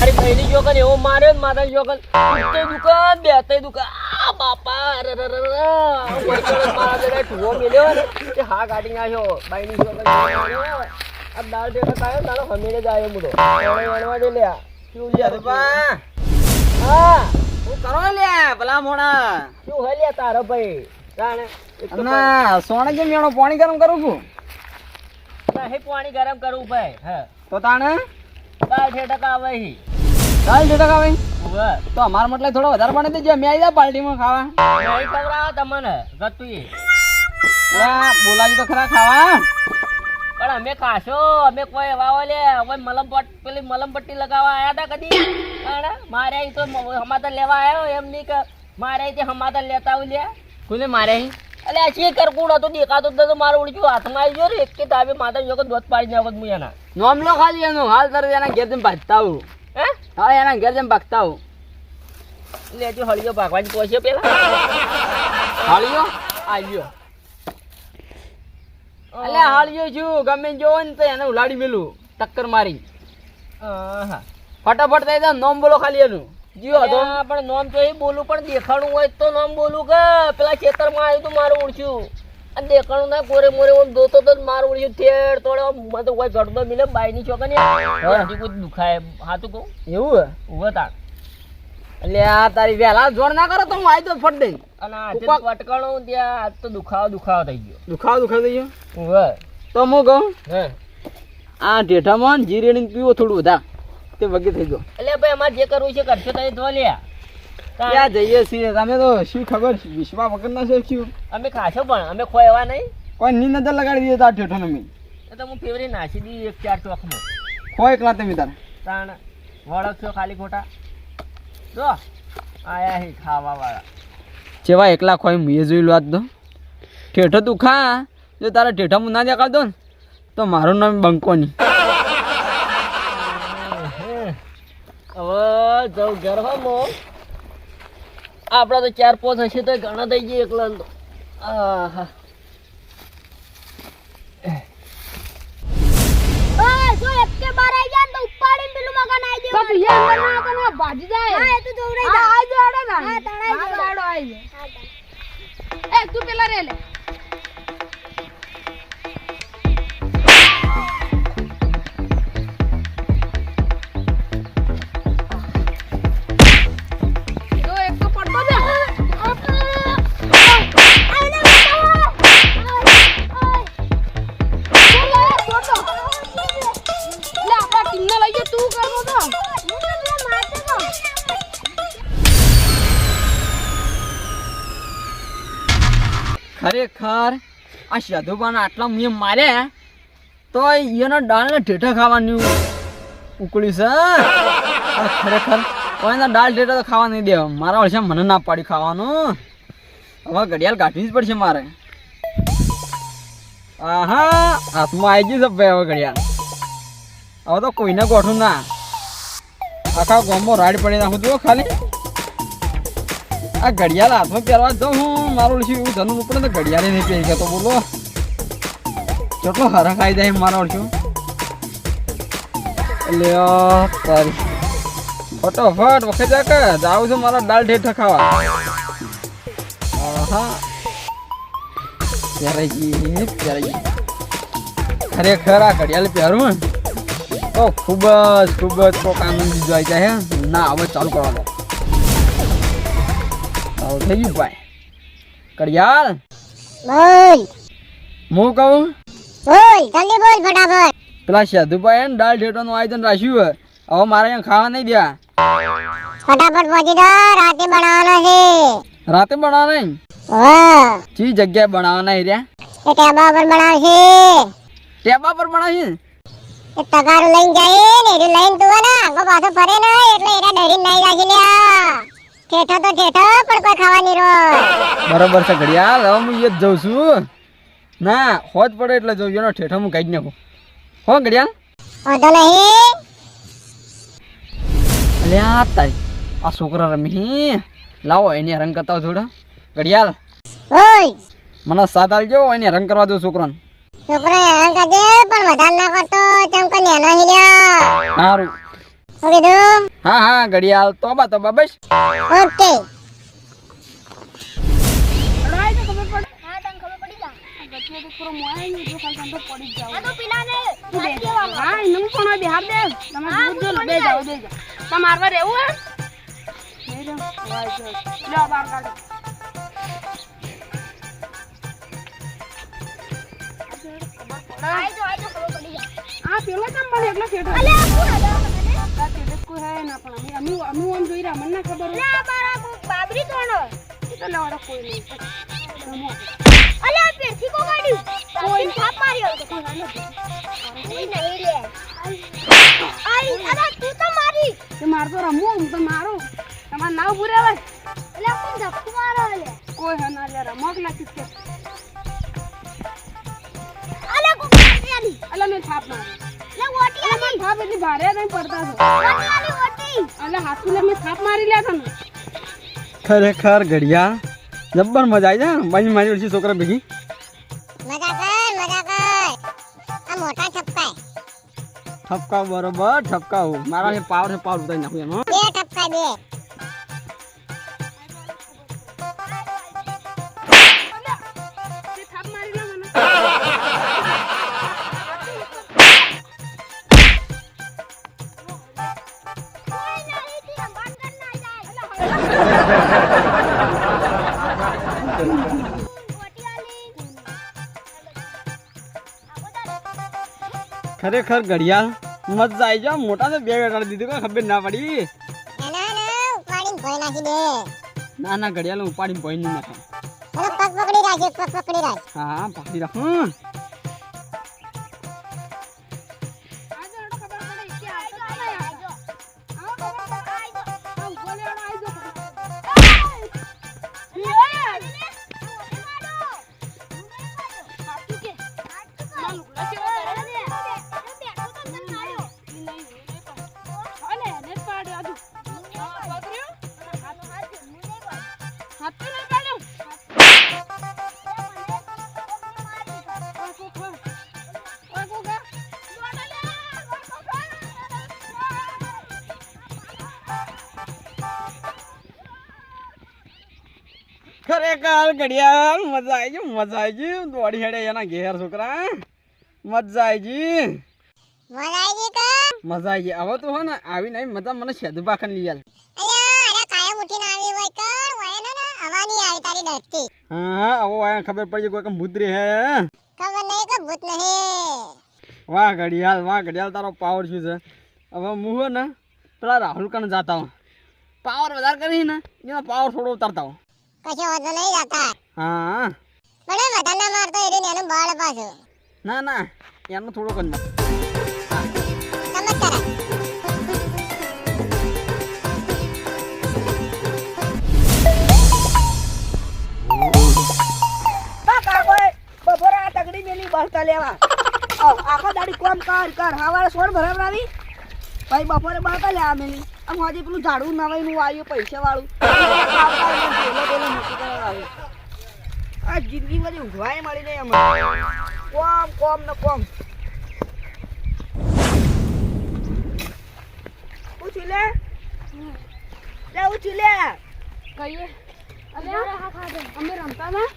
મારી પહેલી જોકન એવો માર્યો ને મારા જોકન ઉઠતે દુકાન બેતે દુકાન. બાપા રે રે રે. મારા જોડે ઠુવો મેલ્યો ને. તે હા કાઢી નાખ્યો. બાઈની જોકન આ દાળ ટેકા ખાયો તારો હમીને જ આવ્યો મુડો. વણવા દે લ્યા. શું લ્યા બા હા. હું કરો લે ભલા મોણા. શું હે લ્યા તારો ભાઈ? ના સોણે કેમ મેણો પાણી ગરમ કરું છું? પાણી ગરમ કરું ભાઈ હા. તો તાણે? આવે હી. તો અમારા મતલબ થોડો વધારે પાણી દેજો અમે આવી જાય પાર્ટીમાં ખાવા. નહીં ખવડાવો તમને ગતું એ તો ખરા ખાવા. પણ અમે ખાશો અમે કોઈ વાવો લે હવે મલમ પટ પેલી મલમ પટ્ટી લગાવવા આવ્યા હતા કદી? મારે તો મ- લેવા આવ્યો એમ નહીં કે મારે અહીંથી હમાતા લેતા આવું લે કોને મારે? અલે આ શી કરકુડ તો દેખાતો તો મારો મારું ઉડ્યું હાથમાં આવી ગયો રે એક કે તાબે માતા જોકો દોત પાડી નાખો મુ એના. નોમ લો ખાલી એનું હાલ તારે એના ઘેર જઈને ભાગતા હું હે? હા એના ઘેર જેમ ભાગતા હું લે જો હળિયો ભાગવાની પોસે પેલા? હળિયો? આવ્યો અલ્યા હળિયો છું ગમે જો ને તો એને ઉલાડી મેલું ટક્કર મારી આહા. ફટાફટ થઈ જાય નોમ બોલો ખાલી એનું. જીઓ તો પણ નોમ તો એ બોલું પણ દેખાડું હોય તો નોમ બોલું કે. પેલા ખેતરમાં આવ્યું તો મારું ઉડશું અને દેખાડું ના કોરે મોરે ઓમ દોતો તો મારું ઉડ્યું. થેડ તોડે આમ મને તો કોઈ ઘટતો મિલે બાયની છોકરી હજી કોઈ દુખાય હાથું કહું? એવું હે? ઊભો તાણ એટલે આ તારી વેલા જોડ ના કરો તો હું આવી તો ફટ દઈ અને આજે ઉપા- ત્યાં આજ તો દુખાવો દુખાવો થઈ ગયો. દુખાવો દુખાવો થઈ ગયો? તો હું કહું? હે. આ ઢેઠામાં જીરેણી પીવો થોડું વધારે. તે વગી થઈ ગયો. એટલે અમારે જે કરવું છે કરશો તો એ જો લ્યા. તાણ. ક્યાં જઈએ છીએ? તમે તો શું ખબર? વિશ્વા વગર ના છે શું અમે ખાશો પણ અમે ખોય એવા નહીં. કોઈ ની નજર લગાડી દઈએ તાર ઠેઠો અમે. તો હું ફેવરી નાસી દી એક ચાર ચોકમાં. ખોય એકલા તમે તાર. તાણ વળગશો ખાલી ખોટા. જો આયા હે ખાવા વાળા જેવા એકલા ખોઈ મુએ જોઈ લો દો તો. ઠેઠો તું ખા. જો તારા ઠેઠામાં ના દેખાડ દો ને તો મારું નામ બંકોની જવું ઘર આપણા તો ચાર પાંચ હશે તો ઘણા થઈ જઈએ એકલા તો. આહા. તો ભાજી જાય. એ દોડાઈ જા આ જોડે ના. હા તણાઈ જા જાય. એ તું પેલા રે લે. ખરેખર આ સાધુબાને આટલા મેં માર્યા તો એનો દાળ ઠેઠા ખાવાનું ઉકળ્યું છે. ખરેખર કોઈને દાળ ઠેઠા તો ખાવા નહીં દેવા મારા વર્ષે મને ના પાડી ખાવાનું. હવે ઘડિયાળ કાઢવી જ પડશે મારે. આહા, હાથમાં આવી ગયું છે ભાઈ હવે ઘડિયાળ. હવે તો કોઈને ગોઠું ના. આખા ગામમાં રાડ પડી નાખું તું ખાલી. આ ઘડિયાળ હાથમાં પહેરવા જાઉં હું. મારું ઓળખ્યું એવું ધનું ઉપડે તો ઘડિયાળે નહીં પહેરી તો બોલો. કેટલો હરા ખાઈ જાય મારા ઓળખ્યું એટલે તારી. ફટોફટ વખત જા કે, જાઉં છું મારા દાળ ઢેર ખાવા ગઈ, પહેરાઈ ખરેખર આ ઘડિયાળ પહેરું તો ખૂબ જ ખૂબ જ કોક આનંદ જોઈ જાય હે. ના હવે ચાલુ કરવાનો. આવું થઈ ગયું ભાઈ. કડિયાલ. બોલ. હું કહું? બોલ જલ્દી બોલ ફટાફટ. પેલા સાધુભાઈ ને દાળ ઠેઠાનું આયોજન રાખ્યું હે હવે મારે અહીંયા ખાવા નહીં દે ફટાફટ પહોંચી જા રાતે બનાવવાનો છે. રાતે બનાવવાનો નહીં હા. ચી જગ્યાએ બનાવવાના હે રે ટેબા પર બનાવશે. ટેબા પર બનાવી એ તગારું લઈને જાય ને એ લઈને તું ને આંગો પાછો ફરે ને એટલે એરા ડરીને નહીં રાખી લે ઠેઠો તો ઠેઠો પણ કોઈ ખાવાની રો બરોબર છે ઘડિયાળ. હવે હું એ જ જઉં છું. ના હોજ પડે એટલે જઉં. એનો ઠેઠો હું કાઢી નાખું. હો ઘડિયાળ. વાંધો નહીં. અલ્યા તારી આ છોકરા રમી લાવો એને રંગ કરતા જોડો ઘડિયાળ. બોલ મને સાત આલજો એને રંગ કરવા દો છોકરાને. છોકરો હેરાન કરજે પણ વધારે ના કરતો ચમ કે નેનો હિલ્યો સારું. શું કીધું? હા હા ઘડિયાળ તો બા તો બા બસ. ઓકે. તમારે રહેવું હે? આ પેલો મને એકલો છેટો. અલે આ કોણ હતા આ છેટે કોઈ હે ના પણ અમે અમે ઓમ જોઈ રહ્યા મને ના ખબર અલે આ મારા બાબરી કોણ તો લેવાડો કોઈ નહીં. અલે આ પેરથી કો ગાડી? કોઈ થાપ માર્યો તો કોઈ નહીં. નહીં આઈ. અરે તું તો મારી. તે મારતો રમું હું તો મારું. તમારે ના પૂરે રહેવાય. ખરેખર ઘડિયા. જબ્બર મજા આવી જાય બાજી મારી ઓછી છોકરા ભેગી. મજા કર મજા કર. આ મોટા ઠપકા ઠપકા બરોબર ઠપકાવ. મારા પાવર પાવર ઉતારી નાખું એનો બે ઠપકા બે. ખરેખર ઘડિયાળ મત જાય જો મોટા તો બે વેટાડી દીધી કોઈ ખબર ના પડી. ને ભોય ના ના ઘડિયાળ ઉપાડીને પોઈ નહીં નાખે. પગ પકડી રાખે પગ પકડી રાખ. હા હા પકડી રાખું. ખરેખર ઘડિયાળ મજા આવી ગઈ મજા આવી ગઈ. દોડી હેડે એના ઘેર છોકરા. મજા આવી ગઈ. મજા આવી ગઈ આવી હવે તો હો ને આવી નહીં મજા મને સેદુ પાખન લઈ આલ. અરે આવી આવી હા હવે વાયા ખબર પડી કોઈ કે ભૂતરી હે? ખબર નહીં કે ભૂત નહીં વાહ ઘડિયાળ વાહ ઘડિયાળ તારો પાવર શું છે? હવે હું હો ને પેલા રાહુલ કણ જાતા હું પાવર વધારે કરી ને એનો પાવર થોડો ઉતારતા હું કશો વાંધો નહીં જતા હા. બડે વધારે ના મારતો એટલે એનું બળ પાછું. ના ના. એનું થોડો કન મેલી બળતા લેવા. આખો દાડી કોમ કર કર. હવારે સોળ ભરાવડાવી. ભાઈ બપોરે બળતા લેવા મેલી. આમ પેલું ઝાડું નવાઈનું આવ્યું પૈસા વાળું આ જિંદગી બધી ઊંઘવાય મળી જાય કોમ કોમ ને કોમ. લે. લે ઉછી લે. કહીએ અમે રમતા હતા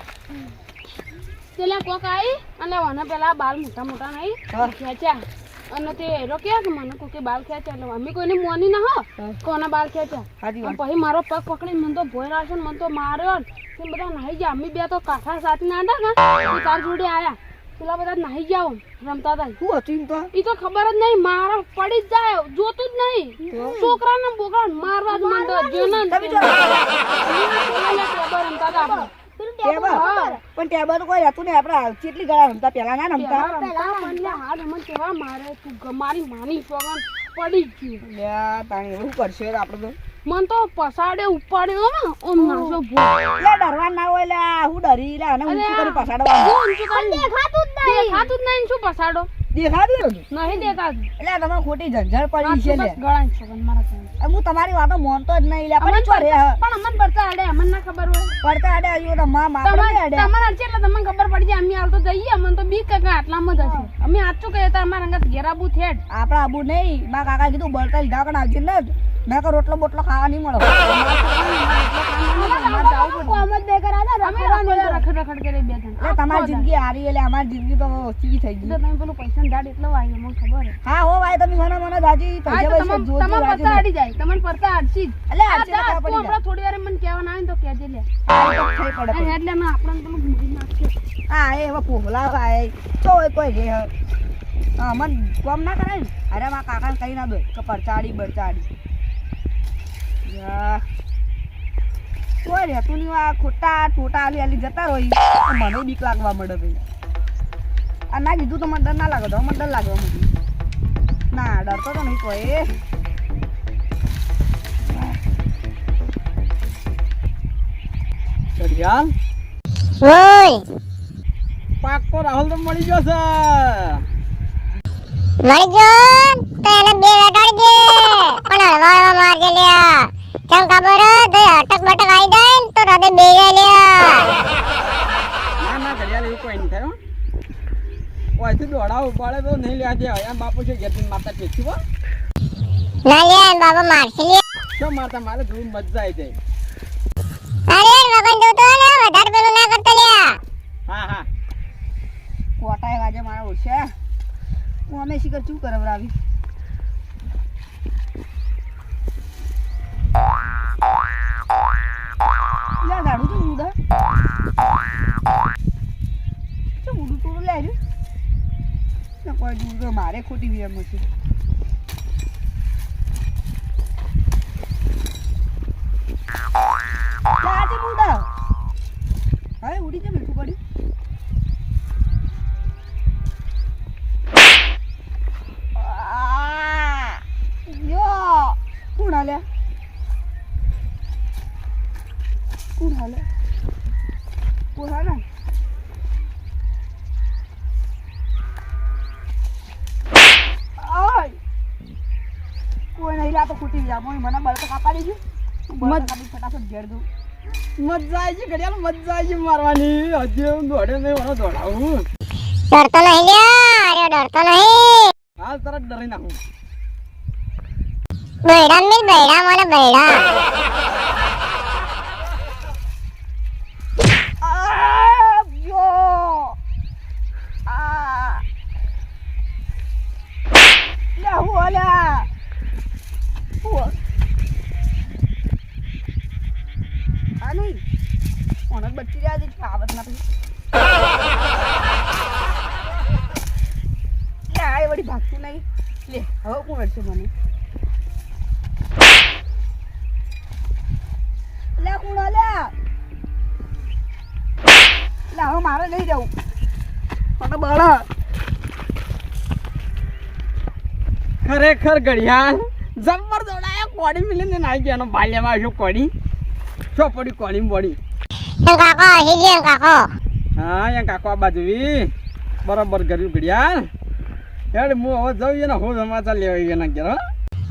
પેલા કોક આવી અને મને પેલા બાલ મોટા મોટા નહીં ખેંચ્યા અને તે એરો કે મને કોકે બાલ ખેંચ્યા એટલે અમે કોઈને મોની ના હો. કોના બાલ ખેંચ્યા? પછી મારો પગ પકડી મને તો ભોય રાખશે ને મને તો માર્યો ને બધા નાહી ગયા? અમી બે તો કાઠા સાથે ના હતા ને? તાર જોડે આયા. પેલા બધા નાહી ગયા રમતા હતા. શું હતું તો? એ તો ખબર જ નહીં મારા પડી જ જાય જોતું જ નહીં. છોકરાને બોકરા મારવા જ માંડો જો. ને રમતા હતા. ટેબલ. પણ ટેબલ તો કોઈ હતું ને આપણે કેટલી ગળા રમતા પેલા ના રમતા. પેલા રમતા લે હાલ અમને કેવા મારે તું મારી માની સોગન પડી ગયું લ્યા તાણી એવું કરશે આપણે તો. મન તો પસાડે ઉપાડ્યો ને ઓમ નાસો ભૂ. લે ડરવા ના હોય લે હું ડરી લે અને ઊંચું કરી પસાડવા ઊંચું કરી. દેખાતું જ નહીં. દેખાતું જ નહીં શું પસાડો દેખાતું. એટલે ખોટી પડી છે લે. પણ. હું તમારી વાતો માનતો જ નહીં લે. અમન પણ ચોરે પણ અમન પડતા આડે અમન ના ખબર હોય. પડતા આડે આવ્યો તો માં માં આડે. તમારે છે એટલે તમને ખબર પડી જાય અમે હાલ તો જઈએ અમને તો બીક કે આટલામાં જ હશે. અમે સાચું કહીએ તો અમારા અંગત ઘેરાબુ થેડ આપણા આબુ નહીં. મારા કાકા કીધું બળતા લીધા કણ આવજે ને મેં કહું રોટલો બોટલો ખાવા નહીં મળે. અમે આખો દાડો રખડ રખડ બે જણ. તમારી જિંદગી હારી એટલે અમારી જિંદગી તો ચીવી થઈ ગઈ. તમે પેલું પૈસા ગાડ એટલો વાગ્યો મને ખબર હા હો ભાઈ તમે મને મને દાજી પૈસા પૈસા તમારે જોજો તમારે આડી જાય. તમને પડતા આડશી એટલે આ તો પડી જાય. થોડી વાર મને કહેવા ના આવે તો કહેજે લે. હા, એ તો થઈ પડે આ એટલે ના આપણને પેલું ભૂલી નાખશે હા એ એવા પોહલા ભાઈ તો કોઈ રે હા મન કોમ ના કરાય ને? અરે મારા કાકાને કહી ના દો કે પરચાડી બરચાડી. યા. રહેતું નહીં આ ખોટા ટોટા આલી આલી જતા રહી મને બીક લાગવા મળે ભાઈ. આ ના કીધું તો મને ડર ના લાગે તો મને ડર લાગવા મળી ના ડરતો તો નહીં કોઈ. ઘડિયાળ. ઓય. પાક તો રાહુલ તો મળી ગયો છે. મળી ગયો તો એને બે વટાડી દે પણ હળવા મારજે લ્યા કેમ ખબર હે? તો અટક બટક આવી જાય ને તો હૃદય બે જાય લ્યા ના ના ઘડિયાળ એવું કોઈ નહીં થાય હો. ઓયથી દોડા ઉપાડે દે બાપુ છે ઘેરથી માતા પેચી હો. ના લ્યા બાબા મારશે લ્યા શું મારતા? મારે જોવું મજા આવી જાય. અરે વગન જોતો ને વધારે પેલું ના કરતો લ્યા હા હા. કોટાએ વાજે મારા ઓછે હું અમે શીખર શું કરવરાવી લે ગાડું તો ઉડા. શું ઉડું તું લે તો મારે ખોટી વિયમ છે. ફટાફટ ઘેર દઉં. મજા આવી ઘડિયાળ મજા આવી મારવાની. હજી હું દોડે નહીં મને દોડાવું. ડરતો નહીં લ્યા ડરતો નહીં. હાલ તરત ડરી નાખું. બૈડા મિલ બૈડા મને બૈડા આ યો આ લે હું અલ્યા હું આ નહીં ઓને બચી રહ્યા છે આવત ના પછી લે, આ વળી ભાગતું નહીં. લે, હવે કોણ વળશે મને લે, કોણ, લે. લે, હવે મારે નહીં જવું. મને બળા. ખરેખર ઘડિયાળ જબર દોડાયા, કોડી મિલીને નાઈ ગયાનો બાલ્યમાં આવ્યો કોડી? ચોપડી પડી કોડી પડી એમ કાકો? હસી લ્યો એમ કાકો? હા અહીંયા કાકો આ બાજુ વી. બરાબર કર્યું ઘડિયાળ હેડ હું હવે જઉં ને હું સમાચાર લેવા એના ઘેર હો.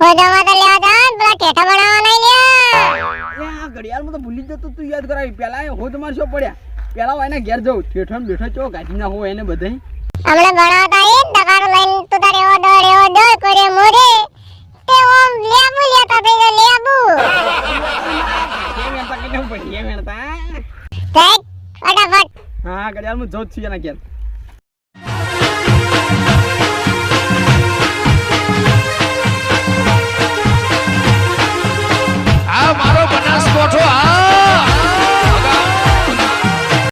તો લેવા જા પેલા ટેટા બનાવવા નહીં લ્યા એ આ ઘડિયાળમાં તો ભૂલી જતો તું યાદ કરાવી. પેલા હું તમારે શું પડ્યા. પેલા હું એના ઘેર જઉં. ઠેઠો ને બેઠો ચો ગાડી ના હોય એને બધે હમણાં ભણાવતા એ દગાડો લઈને તું તારે એવો દોડ એવો દોડ કરે મોરે તે ઓમ લેબુ લેતા થઈ લેબુ. કેમ એમ તકે કે હું પડી એમ એમ તા રાઈટ ફટાફટ. હા ઘડિયાળ હું જોત છું એના ઘેર. આ મારો બનાસકોઠો આ